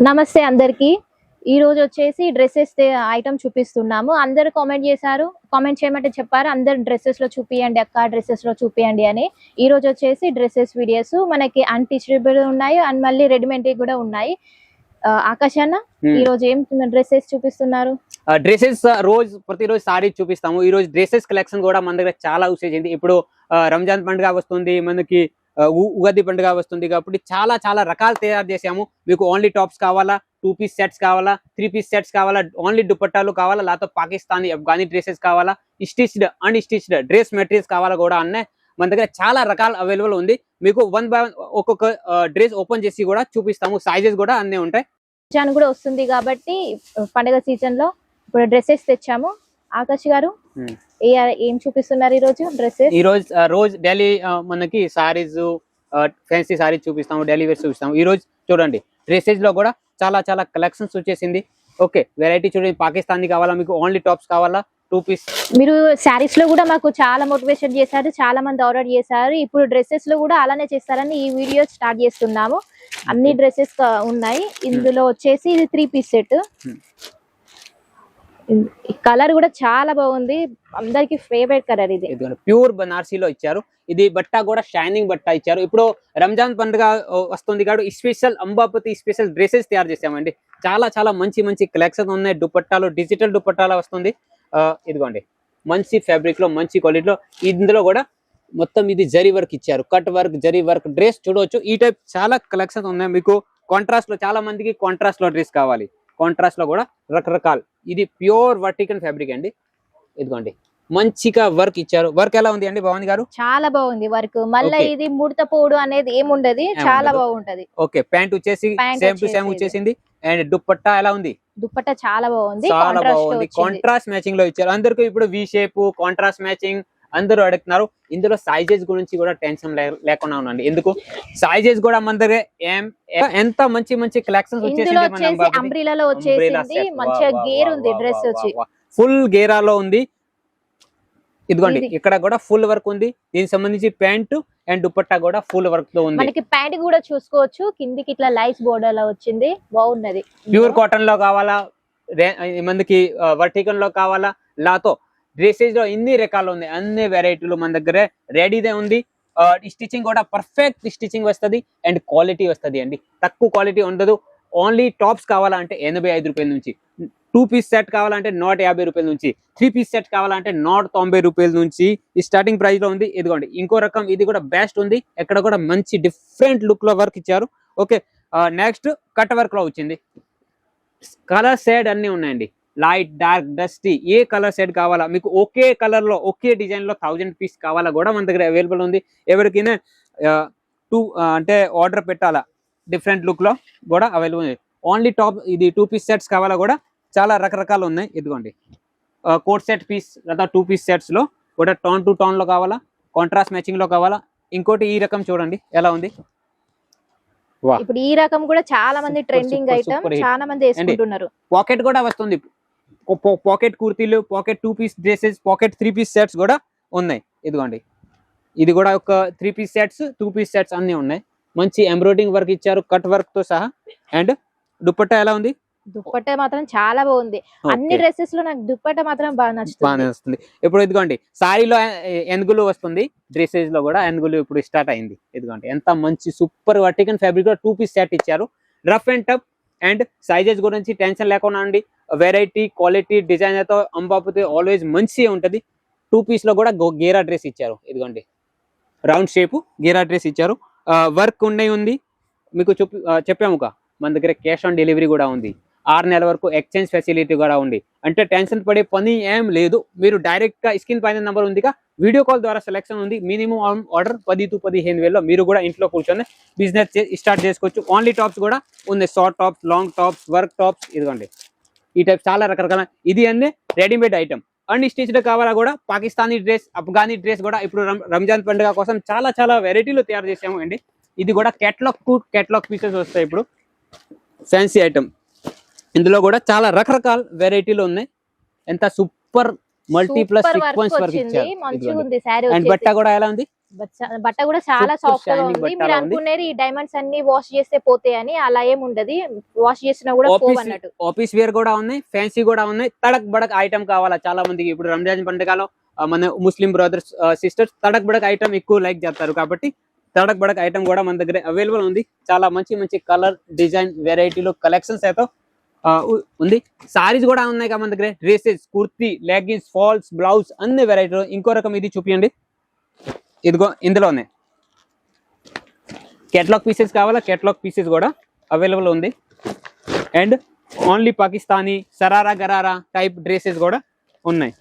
నమస్తే అందరికి. ఈ రోజు వచ్చేసి డ్రెస్సెస్ ఐటమ్ చూపిస్తున్నాము. అందరు కామెంట్ చేశారు. కామెంట్ చేయమంటే చెప్పారు. అందరు డ్రెస్సెస్లో చూపియండి అక్క డ్రెస్సెస్లో చూపియండి అని. ఈ రోజు వచ్చేసి డ్రెస్సెస్ వీడియోస్. మనకి అన్టిచబుల్ ఉన్నాయి. అండ్ మళ్ళీ రెడీమేడ్ కూడా ఉన్నాయి. ఆ, ఆకాష్ అన్న Hmm. ఈ రోజు ఏం డ్రెస్సెస్ చూపిస్తున్నారు? డ్రెస్సెస్ రోజు ప్రతిరోజు సారీ చూపిస్తాము. ఈ రోజు డ్రెస్సెస్ కలెక్షన్ కూడా మన దగ్గర చాలా యూసేజ్ అయింది. ఇప్పుడు రంజాన్ పండుగ వస్తుంది. మనకి ఉగాది పండుగ వస్తుంది కాబట్టి చాలా చాలా రకాలు తయారు చేసాము మీకు ఓన్లీ టాప్స్ కావాలా టూ పీస్ సెట్స్ కావాలా త్రీ పీస్ సెట్స్ కావాలా ఓన్లీ దుపట్టాలు కావాలా లేకపోతే పాకిస్తానీ అఫ్ఘానీ డ్రెస్సెస్ కావాలా stitched unstitched dress materials కావాలా కూడా అన్నీ మన దగ్గర చాలా రకాల అవైలబుల్ ఉంది. మీకు వన్ బై వన్ ఒక్కొక్క డ్రెస్ ఓపెన్ చేసి కూడా చూపిస్తాము. సైజెస్ కూడా అన్నీ ఉంటాయి. రంజాన్ కూడా వస్తుంది కాబట్టి పండుగ సీజన్లో ఇప్పుడు డ్రెస్సెస్ తెచ్చాము. ఆకాష్ గారు Hmm. ఏ- చూపిస్తున్నారు ఈ రోజు డ్రెస్సెస్ ఈ రోజు రోజు డైలీ మనకి సారీస్ ఫ్యాన్సీ సారీస్ చూపిస్తాము డైలీ వేర్స్ చూపిస్తాము. ఈ రోజు చూడండి డ్రెస్సెస్లో కూడా చాలా చాలా కలెక్షన్స్ వచ్చేసింది. ఓకే వెరైటీ చూడండి పాకిస్తానీ కావాలా మీకు ఓన్లీ టాప్స్ కావాలా టూ పీస్ మీరు శారీస్లో కూడా మాకు చాలా మోటివేషన్ చేశారు చాలా మంది ఆర్డర్ చేశారు. ఇప్పుడు డ్రెస్సెస్లో కూడా అలానే చేస్తారని ఈ వీడియో స్టార్ట్ చేస్తున్నాము. అన్ని డ్రెస్సెస్ ఉన్నాయి. ఇందులో వచ్చేసి ఇది three piece set Hmm. Colour కూడా చాలా బాగుంది. అందరికి ఫేవరెట్ కలర్ ఇది. ప్యూర్ బనార్సీలో ఇచ్చారు. ఇది బట్ట కూడా షైనింగ్ బట్ట ఇచ్చారు. ఇప్పుడు రంజాన్ పండుగ వస్తుంది కాబట్టి స్పెషల్ అంబాపతి స్పెషల్ డ్రెస్సెస్ తయారు చేసామండి చాలా చాలా మంచి మంచి కలెక్షన్ ఉన్నాయి. దుపట్టాలు డిజిటల్ దుపట్టాలు వస్తుంది. ఇదిగోండి. మంచి ఫ్యాబ్రిక్లో మంచి క్వాలిటీలో ఇందులో కూడా మొత్తం ఇది జరీ వర్క్ ఇచ్చారు. Cut work zari work dress చూడవచ్చు ఈ టైప్ చాలా కలెక్షన్ ఉన్నాయి. మీకు కాంట్రాస్ట్లో చాలా మందికి కాంట్రాస్ట్లో డ్రెస్ కావాలి. కాంట్రాస్ట్లో కూడా రకరకాల. ఇది ప్యూర్ వర్టికల్ ఫ్యాబ్రిక్ అండి. ఇదిగోండి. మంచిగా వర్క్ ఇచ్చారు. వర్క్ ఎలా ఉంది అండి భవాని గారు? చాలా బాగుంది వర్క్ మళ్ళీ. ఇది ముడత పోడు అనేది ఏముండదు. చాలా. బాగుంటది. ఓకే ప్యాంట్ వచ్చేసి సేమ్ టు సేమ్ వచ్చేసి వచ్చేసింది. అండ్ దుప్పట్టా ఎలా ఉంది? దుప్పట్ట చాలా బాగుంది. చాలా కాంట్రాస్ట్ బాగుంది. కాంట్రాస్ట్ మ్యాచింగ్లో ఇచ్చారు. అందరికీ ఇప్పుడు వి షేప్ కాంట్రాస్ట్ మ్యాచింగ్ అందరూ అడుగుతున్నారు. ఇందులో సైజెస్ గురించి కూడా టెన్షన్ లేకుండా ఉండండి. ఎందుకు? సైజెస్ కూడా మన దగ్గర. ఏం ఎంత మంచి మంచి కలెక్షన్స్ వచ్చేసి అంబ్రిలాలో వచ్చేసింది. మంచిగా గేర్ ఉంది డ్రెస్ వచ్చి. ఫుల్ గేరాలో ఉంది. ఇదిగోండి ఇది. ఇక్కడ కూడా ఫుల్ వర్క్ ఉంది. దీనికి సంబంధించి ప్యాంట్ అండ్ దుపట్టా కూడా ఫుల్ వర్క్తో ఉంది. మనకి ప్యాంట్ కూడా చూసుకోవచ్చు. కిందికి ఇట్లా లైట్స్ బోర్డర్లో వచ్చింది. బాగున్నది. ప్యూర్ కాటన్లో కావాలా? మందికి వర్టికల్లో కావాలా? లాతో. డ్రెస్సెస్లో ఇన్ని రకాలు ఉన్నాయి. అన్ని వెరైటీలు మన దగ్గర రెడీదే ఉంది. స్టిచ్చింగ్ కూడా పర్ఫెక్ట్ స్టిచ్చింగ్ వస్తుంది అండ్ క్వాలిటీ వస్తది అండి. తక్కువ క్వాలిటీ ఉండదు. ఓన్లీ టాప్స్ కావాలంటే ఎనభై ఐదు రూపాయల నుంచి టూ పీస్ సెట్ కావాలంటే నూట యాభై రూపాయల నుంచి త్రీ పీస్ సెట్ కావాలంటే నూట తొంభై రూపాయల నుంచి ఈ స్టార్టింగ్ ప్రైస్లో ఉంది. ఇదిగోండి ఇంకో రకం ఇది కూడా బెస్ట్ ఉంది. ఇక్కడ కూడా మంచి డిఫరెంట్ లుక్లో వర్క్ ఇచ్చారు. ఓకే నెక్స్ట్ కట్ వర్క్లో వచ్చింది. కలర్ షేడ్ అన్ని ఉన్నాయండి. లైట్ డార్క్ డస్టీ ఏ కలర్ షేడ్ కావాలా? మీకు ఒకే కలర్లో ఒకే డిజైన్లో థౌజండ్ పీస్ కావాలా కూడా మన దగ్గర అవైలబుల్ ఉంది. ఎవరికైనా టూ అంటే ఆర్డర్ పెట్టాలా? డిఫరెంట్ లుక్లో కూడా అవైలబుల్ ఉంది. ఓన్లీ టాప్ ఇది టూ పీస్ సెట్స్ కావాలా కూడా చాలా రకరకాలు ఉన్నాయి. ఇదిగోండి. కోట్ సెట్ పీస్ లేదా టూ పీస్ సెట్స్లో కూడా టోన్ టు టోన్లో కావాలా? కాంట్రాస్ట్ మ్యాచింగ్లో కావాలా? ఇంకోటి ఈ రకం చూడండి. ఎలా ఉంది? వా ఇప్పుడు ఈ రకం కూడా చాలా మంది ట్రెండింగ్ ఐటమ్. చాలా మంది వేసుకుంటున్నారు. పాకెట్ కూడా వస్తుంది. Pocket కుర్తీలు pocket two piece dresses pocket three piece sets కూడా ఉన్నాయి. ఇదిగోండి. ఇది కూడా ఒక three piece sets two piece sets అన్ని ఉన్నాయి. మంచి ఎంబ్రాయిడింగ్ వర్క్ ఇచ్చారు కట్ వర్క్తో సహా. అండ్ దుపట్టా ఎలా ఉంది? దుప్పట్ట మాత్రం చాలా బాగుంది. అన్ని. డ్రెస్సెస్లో నాకు దుప్పట్ట మాత్రం బాగా బాగానే నచ్చుతుంది. వస్తుంది ఇప్పుడు ఇదిగోండి సారీలో ఎనుగులు వస్తుంది డ్రెస్సెస్లో కూడా ఎనుగులు ఇప్పుడు స్టార్ట్ అయింది. ఇదిగోండి ఎంత మంచి సూపర్ వర్టికన్ ఫ్యాబ్రిక్లో టూ పీస్ సెట్ ఇచ్చారు. Rough and tough and sizes గురించి టెన్షన్ లేకుండా అండి. వెరైటీ క్వాలిటీ డిజైన్ అయితే అంబాపుతే ఆల్వేస్ మంచిగా ఉంటుంది. టూ పీస్లో కూడా గో- గేరా డ్రెస్ ఇచ్చారు. ఇదిగోండి. రౌండ్ షేపు గేరా డ్రెస్ ఇచ్చారు. వర్క్ ఉండే ఉంది. మీకు చెప్పి చెప్పాము మన దగ్గర క్యాష్ ఆన్ డెలివరీ కూడా ఉంది. ఆరు నెలల వరకు ఎక్స్చేంజ్ ఫెసిలిటీ కూడా ఉంది. అంటే టెన్షన్ పడే పని ఏం లేదు. మీరు డైరెక్ట్గా స్క్రీన్ పైన నెంబర్ ఉందిగా. వీడియో కాల్ ద్వారా సెలెక్షన్ ఉంది. మినిమం ఆర్డర్ పది టు పదిహేను వేలలో మీరు కూడా ఇంట్లో కూర్చొని బిజినెస్ స్టార్ట్ చేసుకోవచ్చు. ఓన్లీ టాప్స్ కూడా ఉంది short tops long tops work tops ఇదిగోండి. ఈ టైప్ చాలా రకరకాల ఇది అన్నీ రెడీమేడ్ ఐటమ్ అండ్ స్టిచ్డ్ కావాలా కూడా పాకిస్తానీ డ్రెస్ అఫ్ఘానీ డ్రెస్ కూడా ఇప్పుడు రంజాన్ పండుగ కోసం చాలా చాలా వెరైటీలు తయారు చేసాము అండి ఇది కూడా కేటలాగ్ టు కేటలాగ్ పీసెస్ వస్తాయి ఇప్పుడు. ఫ్యాన్సీ ఐటమ్ ఇందులో కూడా చాలా రకరకాల వెరైటీలు ఉన్నాయి. ఎంత super multi plus sequence work ఇచ్చారు. అండ్ బట్ట కూడా ఎలా ఉంది? బట్ట కూడా చాలా సాఫ్ట్గా ఉంది. మీరు. అనుకునేది ఈ డైమండ్స్ అన్ని వాష్ చేస్తే పోతాయని అలా ఏం ఉండదు. వాష్ చేసినా కూడా ఆఫీస్ అన్నట్టు ఆఫీస్ వేర్ కూడా ఉన్నాయి ఫ్యాన్సీ కూడా ఉన్నాయి. తడక్ బడక్ ఐటమ్ కావాలా చాలా మందికి. ఇప్పుడు రంజాన్ పండుగలో మన ముస్లిం బ్రదర్స్ సిస్టర్స్ తడక్ బడక్ ఐటమ్ ఎక్కువ లైక్ చేస్తారు కాబట్టి తడక్ బడక్ ఐటమ్ కూడా మన దగ్గర అవైలబుల్ ఉంది. చాలా మంచి మంచి కలర్ డిజైన్ వెరైటీలు కలెక్షన్స్ అయితే ఉంది. సారీస్ కూడా ఉన్నాయి కదా మన దగ్గర. Dresses kurti leggings falls blouse అన్ని వెరైటీలు ఇంకో రకం ఇది చూపించండి ఇదిగో ఇందులో ఉన్నాయి. కేటలాగ్ పీసెస్ కావాలా? కెటలాగ్ పీసెస్ కూడా అవైలబుల్ ఉంది. And only Pakistani sharara gharara type dresses కూడా ఉన్నాయి.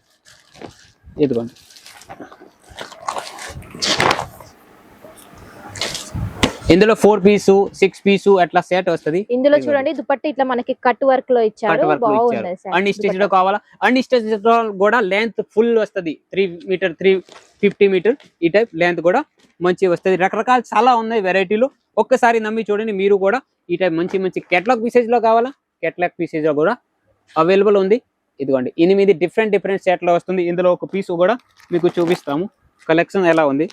ఇదిగోండి. ఇందులో ఫోర్ పీసు సిక్స్ పీసు అట్లా సెట్ వస్తుంది. ఇందులో. చూడండి దుపట్టి ఇట్లా మనకి కట్ వర్క్లో ఇచ్చారు అన్ని స్టేజ్లో కావాలా? స్టేజ్లో కూడా లెంత్ ఫుల్ వస్తది. Three metre three fifty metre ఈ టైప్ లెంత్ కూడా మంచి వస్తది. రకరకాల చాలా ఉన్నాయి వెరైటీలు ఒక్కసారి నమ్మి చూడండి మీరు కూడా ఈ టైప్ మంచి మంచి కెట్లాగ్ పీసెస్లో కావాలా? కెట్లాగ్ పీసెస్లో కూడా అవైలబుల్ ఉంది. ఇదిగోండి ఎనిమిది డిఫరెంట్ డిఫరెంట్ సెట్లో వస్తుంది. ఇందులో ఒక పీస్ కూడా మీకు చూపిస్తాము. కలెక్షన్ ఎలా ఉంది?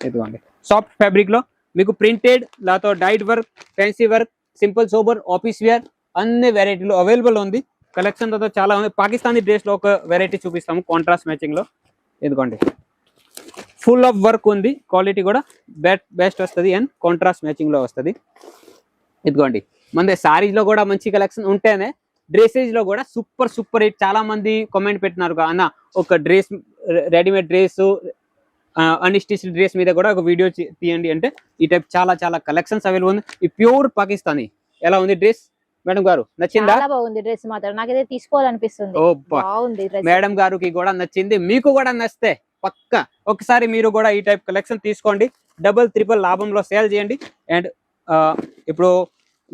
ఇదిగోండి సాఫ్ట్ ఫ్యాబ్రిక్లో మీకు ప్రింటెడ్ లేకపోతే diet work fancy work simple sober office wear అన్ని వెరైటీలు అవైలబుల్ ఉంది. కలెక్షన్ తర్వాత చాలా ఉంది. పాకిస్తానీ డ్రెస్లో ఒక వెరైటీ చూపిస్తాము కాంట్రాస్ట్ మ్యాచింగ్లో లో. ఫుల్ ఆఫ్ వర్క్ ఉంది. క్వాలిటీ కూడా బెస్ట్ బెస్ట్ వస్తుంది అండ్ కాంట్రాస్ట్ మ్యాచింగ్లో వస్తుంది. ఇదిగోండి. మన సారీస్లో కూడా మంచి కలెక్షన్ ఉంటేనే డ్రెస్సెస్లో కూడా సూపర్ సూపర్ హిట్ చాలా మంది కామెంట్ పెట్టినారు. కదా, అన్న ఒక dress readymade dress unstitch dress మీద కూడా ఒక వీడియో తీయండి అంటే ఈ టైప్ చాలా చాలా కలెక్షన్స్ అవైలబుల్ ఉంది. ఈ ప్యూర్ పాకిస్తానీ ఎలా ఉంది డ్రెస్ మేడం గారు నచ్చిందా? బాగుంది డ్రెస్ మాత్రం. నాకైతే తీసుకోవాలనిపిస్తుంది. ఓ బాగుంది మేడం గారికి కూడా నచ్చింది. మీకు కూడా నచ్చితే పక్క ఒకసారి మీరు కూడా ఈ టైప్ కలెక్షన్ తీసుకోండి. డబుల్ త్రిపుల్ లాభంలో సేల్ చేయండి. అండ్ ఇప్పుడు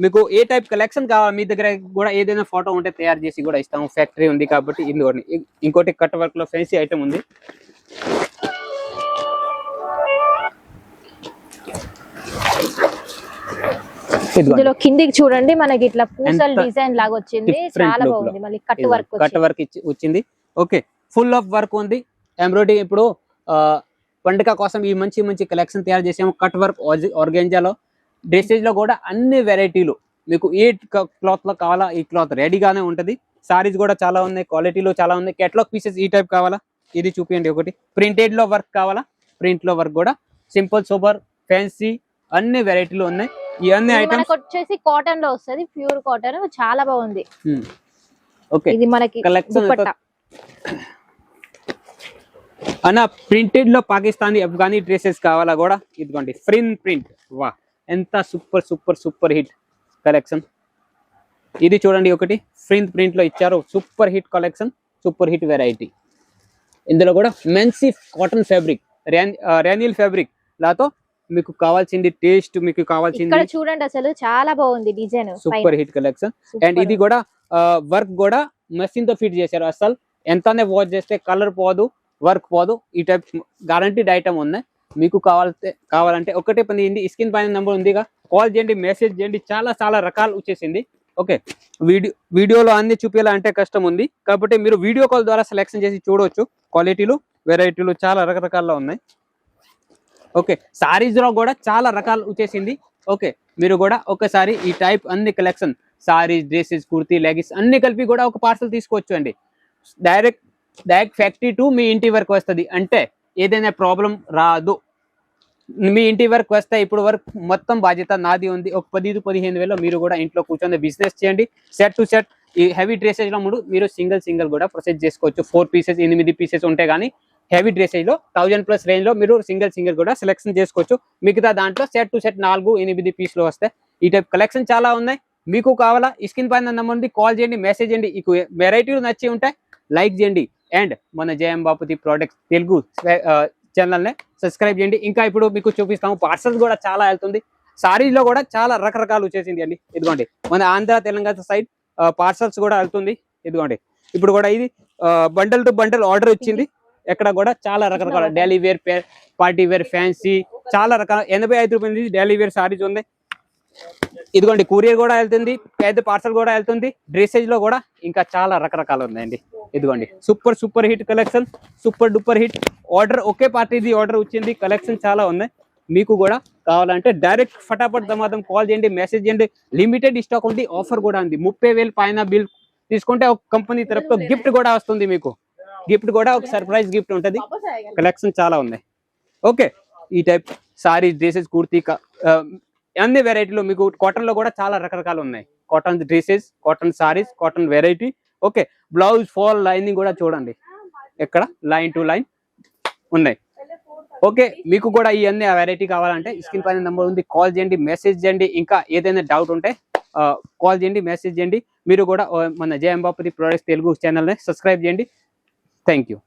మీకు ఏ టైప్ కలెక్షన్ కావాలి మీ దగ్గర కూడా ఏదైనా ఫోటో ఉంటే తయారు చేసి కూడా ఇస్తాము. ఫ్యాక్టరీ ఉంది కాబట్టి ఇందుకోండి ఇంకోటి కట్ వర్క్లో ఫెన్సీ ఐటమ్ ఉంది. ఇందులో కిందికి చూడండి మనకి ఇట్లా పూసల డిజైన్ లాగా వచ్చింది. చాలా. బాగుంది. మళ్ళీ కట్ వర్క్ కట్ వర్క్ వచ్చింది. ఓకే ఫుల్ ఆఫ్ వర్క్ ఉంది. ఎంబ్రాయిడరీ ఇప్పుడు పండుగ కోసం ఈ మంచి మంచి కలెక్షన్ తయారు చేసాము. కట్ వర్క్ ఆర్గెంజాలో డ్రెస్సెస్లో. కూడా అన్ని వెరైటీలు మీకు ఏ క్లాత్లో కావాలా ఈ క్లాత్ రెడీగానే ఉంటది. సారీస్ కూడా చాలా ఉన్నాయి. క్వాలిటీలో చాలా ఉన్నాయి. కెట్లాగ్ పీసెస్ ఈ టైప్ కావాలా? ఇది చూపించండి ఒకటి. ప్రింటెడ్లో వర్క్ కావాలా? ప్రింట్లో వర్క్ కూడా. సింపుల్ సూపర్ ఫ్యాన్సీ అన్ని వెరైటీలు ఉన్నాయి. ఇది ఐటమ్స్ వచ్చేసి కాటన్లో వస్తది. ప్యూర్ కాటన్ చాలా బాగుంది. ఓకే ఇది మనకి కలెక్షన్ అన్న ప్రింటెడ్లో పాకిస్తానీ అఫ్ఘానీ డ్రెస్సెస్ కావాలా కూడా? ఇదిగోండి ఫ్రిన్ ప్రింట్ వా ఎంత super super super hit collection ఇది చూడండి ఒకటి. ఫ్రిన్ ప్రింట్లో ఇచ్చారు. Super hit collection super hit variety ఇందులో కూడా మెన్సీ కాటన్ ఫ్యాబ్రిక్ రేనిల్ ఫ్యాబ్రిక్ లాతో మీకు కావాల్సింది టేస్ట్ మీకు కావాల్సింది చూడండి అసలు చాలా బాగుంది design super hit collection and ఇది కూడా వర్క్ కూడా మెషిన్తో ఫిట్ చేశారు. అసలు ఎంతనే వాచ్ చేస్తే కలర్ పోదు వర్క్ పోదు ఈ టైప్ గ్యారంటీడ్ ఐటమ్ ఉన్నాయి మీకు కావాలంటే కావాలంటే ఒకటే పని ఏంటి స్క్రీన్ పైన నెంబర్ ఉందిగా కాల్ చేయండి మెసేజ్ చేయండి. చాలా చాలా రకాలు వచ్చేసింది. ఓకే వీడియో వీడియోలో అన్ని చూపించాలంటే కష్టం ఉంది. కాబట్టి మీరు వీడియో కాల్ ద్వారా సెలెక్షన్ చేసి చూడవచ్చు క్వాలిటీలు వెరైటీలు చాలా రకరకాల్లో ఉన్నాయి. ఓకే సారీస్లో కూడా చాలా రకాలు వచ్చేసింది. ఓకే మీరు కూడా ఒకసారి ఈ టైప్ అన్ని collection sarees dresses kurti leggings అన్ని కలిపి కూడా ఒక పార్సల్ తీసుకోవచ్చు అండి. డైరెక్ట్ డైరెక్ట్ ఫ్యాక్టరీ టు మీ ఇంటి వరకు వస్తుంది. అంటే ఏదైనా ప్రాబ్లం రాదు. మీ ఇంటి వరకు వస్తే ఇప్పుడు వరకు మొత్తం బాధ్యత నాది ఉంది. ఒక పది పదిహేను వేలు మీరు కూడా ఇంట్లో కూర్చొని బిజినెస్ చేయండి. సెట్ టు సెట్ ఈ హెవీ డ్రెస్సెస్లో మూడు మీరు సింగిల్ సింగిల్ కూడా ప్రొసెస్ చేసుకోవచ్చు. ఫోర్ పీసెస్ ఎనిమిది పీసెస్ ఉంటే కానీ హెవీ డ్రెస్సెస్లో థౌజండ్ ప్లస్ రేంజ్లో మీరు సింగిల్ సింగిల్ కూడా సెలెక్షన్ చేసుకోవచ్చు. మిగతా దాంట్లో సెట్ టు సెట్ నాలుగు ఎనిమిది పీసులు వస్తాయి ఈ టైప్ కలెక్షన్ చాలా ఉన్నాయి. మీకు కావాలా ఈ స్క్రీన్ పైన నమ్మండి కాల్ చేయండి మెసేజ్ చేయండి. మీకు వెరైటీలు నచ్చి ఉంటాయి లైక్ చేయండి. అండ్ మన జయం బాపతి ప్రోడక్ట్స్ తెలుగు ఛానల్ని సబ్స్క్రైబ్ చేయండి. ఇంకా ఇప్పుడు మీకు చూపిస్తాము పార్సల్స్ కూడా చాలా వెళ్తుంది. సారీస్లో కూడా చాలా రకరకాలు వచ్చేసింది అండి. ఇదిగోండి మన ఆంధ్ర తెలంగాణ సైడ్ పార్సల్స్ కూడా వెళ్తుంది. ఇదిగోండి ఇప్పుడు కూడా ఇది బండల్ టు బండల్ ఆర్డర్ వచ్చింది. ఎక్కడ కూడా చాలా రకరకాల daily wear party wear fancy చాలా రకాల ఎనభై ఐదు రూపాయల నుంచి డైలీ వేర్ సారీస్ ఉన్నాయి ఇదిగోండి కూరియర్ కూడా వెళ్తుంది పెద్ద పార్సల్ కూడా వెళ్తుంది డ్రెస్సెస్లో కూడా ఇంకా చాలా రకరకాలు ఉన్నాయండి. ఇదిగోండి super super hit collection super duper hit order ఒకే పార్టీది ఆర్డర్ వచ్చింది కలెక్షన్ చాలా ఉన్నాయి. మీకు కూడా కావాలంటే డైరెక్ట్ ఫటాఫట్ దమాదం కాల్ చేయండి మెసేజ్ చేయండి. లిమిటెడ్ స్టాక్ ఉంది ఆఫర్ కూడా ఉంది. ముప్పై వేలు పైన బిల్ తీసుకుంటే ఒక కంపెనీ తరపుతో గిఫ్ట్ కూడా వస్తుంది మీకు. గిఫ్ట్ కూడా ఒక సర్ప్రైజ్ గిఫ్ట్ ఉంటుంది. కలెక్షన్ చాలా ఉన్నాయి ఓకే ఈ టైప్ సారీ డ్రెస్సెస్ కుర్తీ అన్ని వెరైటీలు మీకు కాటన్లో కూడా చాలా రకరకాలు ఉన్నాయి. Cotton dresses cotton sarees cotton variety okay blouse fall lining కూడా చూడండి. ఎక్కడ? లైన్ టు లైన్ ఉన్నాయి. ఓకే మీకు కూడా ఈ అన్ని వెరైటీ కావాలంటే స్క్రీన్ పైన నెంబర్ ఉంది. కాల్ చేయండి మెసేజ్ చేయండి. ఇంకా ఏదైనా డౌట్ ఉంటే కాల్ చేయండి మెసేజ్ చేయండి. మీరు కూడా ఆ, మన జయం బాపతి ప్రొడక్ట్స్ తెలుగు ఛానల్ని సబ్స్క్రైబ్ చేయండి. Thank you.